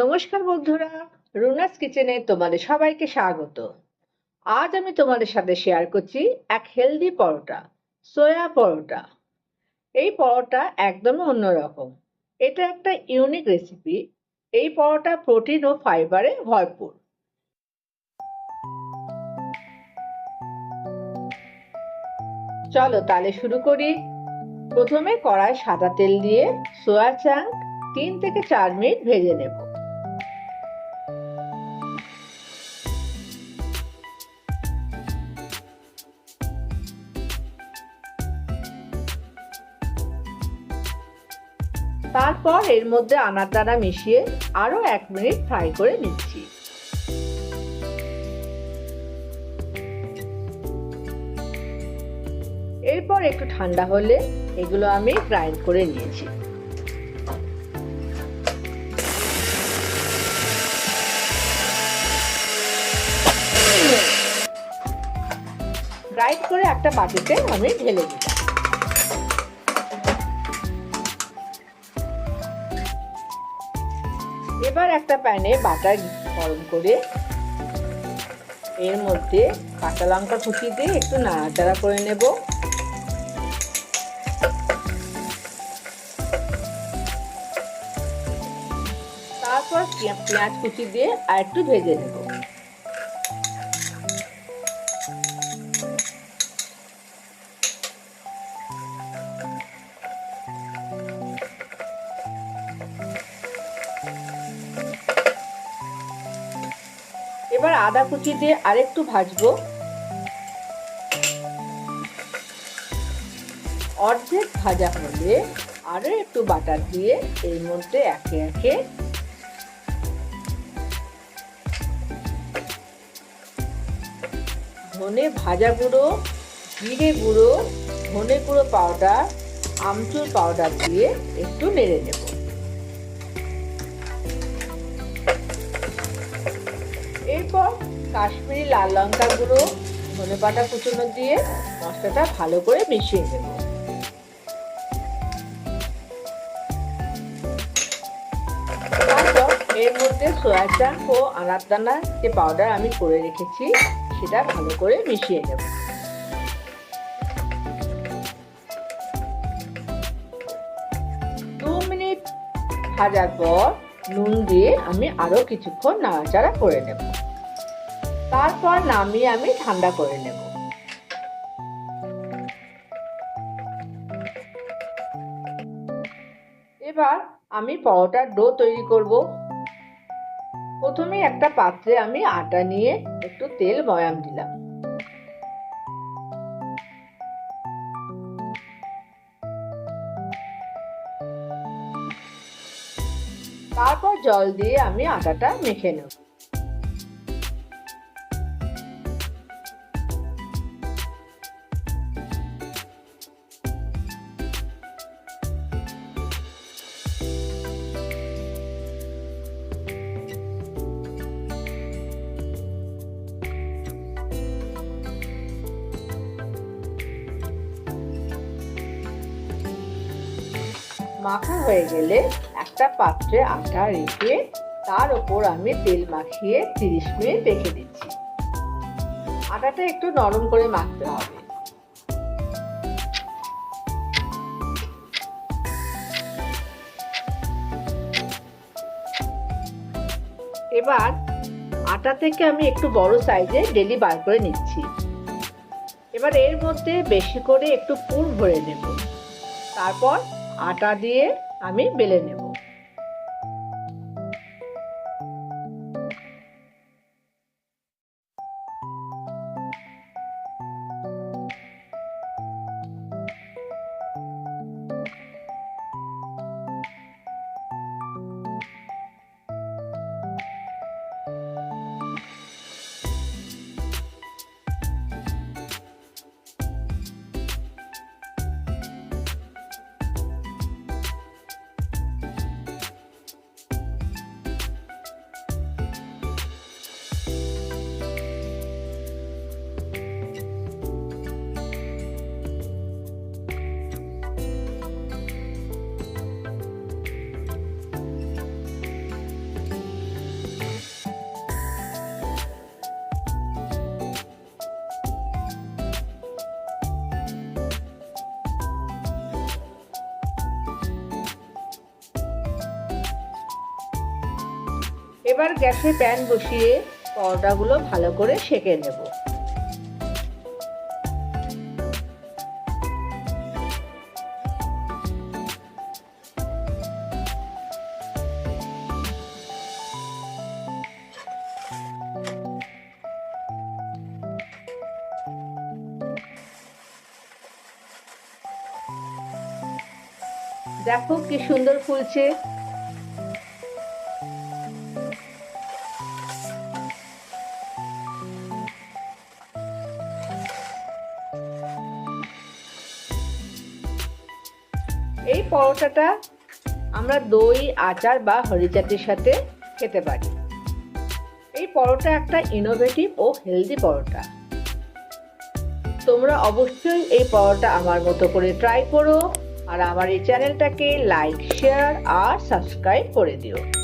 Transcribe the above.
নমস্কার বন্ধুরা, রুনাস কিচেনে তোমাদের সবাইকে স্বাগত। আজ আমি তোমাদের সাথে শেয়ার করছি এক হেলদি পরোটা সোয়া পরোটা। এই পরোটা একদমই অন্যরকম। এটা একটা ইউনিক রেসিপি এই পরোটা প্রোটিন ও ফাইবারে ভরপুর। চলো তাহলে শুরু করি। প্রথমে কড়াই সাদা তেল দিয়ে সোয়া চাং তিন থেকে চার মিনিট ভেজে নেব। তারপর এর মধ্যে আনার দানা মিশিয়ে আরও এক মিনিট ফ্রাই করে নিচ্ছি। এরপর একটু ঠান্ডা হলে এগুলো আমি গ্রাইন্ড করে নিয়েছি। গ্রাইন্ড করে একটা বাটিতে আমি ঢেলে দিলাম। এবার একটা প্যানে বাটার গরম করে এর মধ্যে কাঁচা লঙ্কা কুচি দিয়ে একটু নাড়াচাড়া করে নেব। তারপর পেঁয়াজ কুচি দিয়ে আর একটু ভেজে নেব। এবার আদা কুচি দিয়ে আরেকটু ভাজবো। অর্ধেক ভাজা হলে আরও একটু বাটার দিয়ে এর মধ্যে একে একে ধনে ভাজা গুঁড়ো, জিরে গুঁড়ো, ধনে গুঁড়ো পাউডার আমচুর পাউডার দিয়ে একটু নেড়ে নেব। এরপর কাশ্মীরি লাল লঙ্কা গুঁড়ো, ধনে পাতা কুচনো দিয়ে মশলাটা ভালো করে মিশিয়ে তারপর এর মধ্যে সয়া ও আনার দানা যে পাউডার আমি করে রেখেছি, সেটা ভালো করে মিশিয়ে নেব। দু মিনিট ভাজার পর নুন দিয়ে আমি আরও কিছুক্ষণ নাড়াচাড়া করে নেব। তারপর নামিয়ে আমি ঠান্ডা করে নেব। এবার আমি পরোটার ডো তৈরি করব। প্রথমে একটা পাত্রে আমি আটা নিয়ে একটু তেল ময়াম দিলাম। তারপর জল দিয়ে আমি আটাটা মেখে নেব। মাখা হয়ে গেলে একটা পাত্রে আটা রেখে তার ওপর আমি তেল মাখিয়ে তিরিশ মিনিট রেখে দিচ্ছি। আটাটা একটু নরম করে মাখতে হবে। এবার আটা থেকে আমি একটু বড় সাইজে ডেলি বার করে নিচ্ছি। এবার এর মধ্যে বেশি করে একটু পুর ভরে নেব। তারপর আটা দিয়ে আমি বেলে নেব। এবার গ্যাসে প্যান বসিয়ে পরোটাগুলো ভালো করে সেঁকে নেব। দেখো কি সুন্দর ফুলছে। এই পরোটাটা আমরা দই, আচার বা হরিচাটির সাথে খেতে পারি। এই পরোটা একটা ইনোভেটিভ ও হেলদি পরোটা। তোমরা অবশ্যই এই পরোটা আমার মতো করে ট্রাই করো আর আমার এই চ্যানেলটাকে লাইক শেয়ার আর সাবস্ক্রাইব করে দিও।